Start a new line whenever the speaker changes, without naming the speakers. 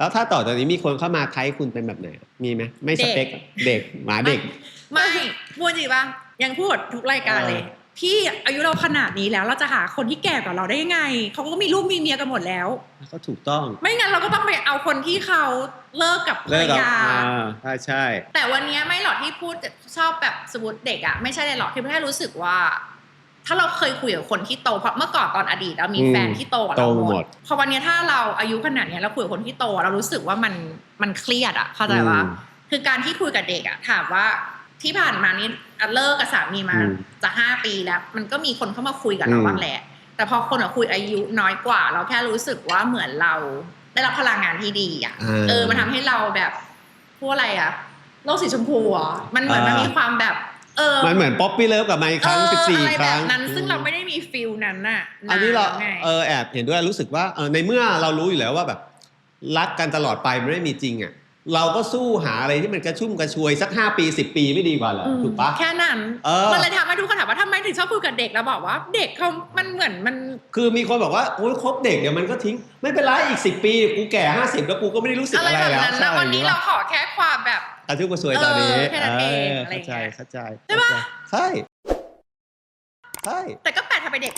แล้วถ้าต่อจากนี้มีคนเข้ามาไทยคุณเป็นแบบไหน มีไหมไม่สเปคเด็กหมาเด็ก
ไม่พูดจริงปะยังพูดทุกรายการเลย
เออ
พี่อายุเราขนาดนี้แล้วเราจะหาคนที่แก่กว่าเราได้ยังไงเขาก็มีลูกมีเมียกันหมดแล้ว
ก็ถูกต้อง
ไม่งั้นเราก็ต้องไปเอาคนที่เขาเลิกกับภร
เลิ
ร
กกับ
ยา
อ่าใช่ใช่
แต่วันนี้ไม่หรอกที่พูดชอบแบบสมมติเด็กอะไม่ใช่เลยหรอกที่แค่รู้สึกว่า ถ้าเราเคยคุยกับคนที่โตเพราะเมื่อก่อนตอนอดีตเรามีแฟนที่โตกว่า
โต
เรา
ห
ห
ม
ม
ด
ดพอวันนี้ถ้าเราอายุขนาดเนี้ยเราคุยกับคนที่โต เรารู้สึกว่ามันมันเครียดอะเข้าใจว่า
อืม
คือการที่คุยกับเด็กอะถามว่าที่ผ่านมานี่อะเลิกกับสามีมา
อืม
จะห้าปีแล้ว มันก็มีคนเข้ามาคุยกับเรา
อืม
บ้างแหละ แต่พอคนอะคุยอายุน้อยกว่า เราแค่รู้สึกว่าเหมือนเราได้รับพลังงานที่ดีอะาเออมันทำให้เราแบบพูดอะไรอะโลกสีชมพูเหรอมันเหมือน
อ่ามั
มันมีความแบบ เออ
มันเหมือนป๊อปปี้เลิฟกับไมค์ครั้ง
เออ
สิบสี่
อะไร
ค
แบ
รั้
บ
ง
นั้นซึ่งเราไม่ได้มีฟิลนั้นน่ะ
อันนี้เรา
นแล้วไง
เออแอบเห็นด้วยรู้สึกว่าเออในเมื่อเรารู้อยู่แล้วว่าแบบ รักกันตลอดไปมันไม่มีจริงอะ เราก็สู้หาอะไรที่มันกระชุ่มกระชวยสักห้าปีสิบปีไม่ดีกว่าเหรอ
อืม
ถูกปะ
แค่นั้น
เออ
มันเลยทำให้ทุกคนถามว่าทำไมถึงชอบคุยกับเด็กแล้วบอกว่า เด็กเขามันเหมือนมัน
คือมีคนบอกว่าโอ้ยคบเด็กเดี๋ยวมันก็ทิ้ง ไม่เป็นไรอีกสิบปี กูแก่ห้าสิบแล้วกูก็ไม่ได้รู้สึก
อะไร
อะไร
แบบ
แล้ว
นั้น
ใช่
นะวันนี้เราขอแค่ความแบบ
กระชุ่มกระชวยตอนนี้
เออแค่นั้นเองอะไร
เข้า
อย่าง
ใจ
เงี้ย
เข้าใจ
ใช่ปะ
ใช่ใช่ใช่
แต่ก็แปลกทำไมเด็ก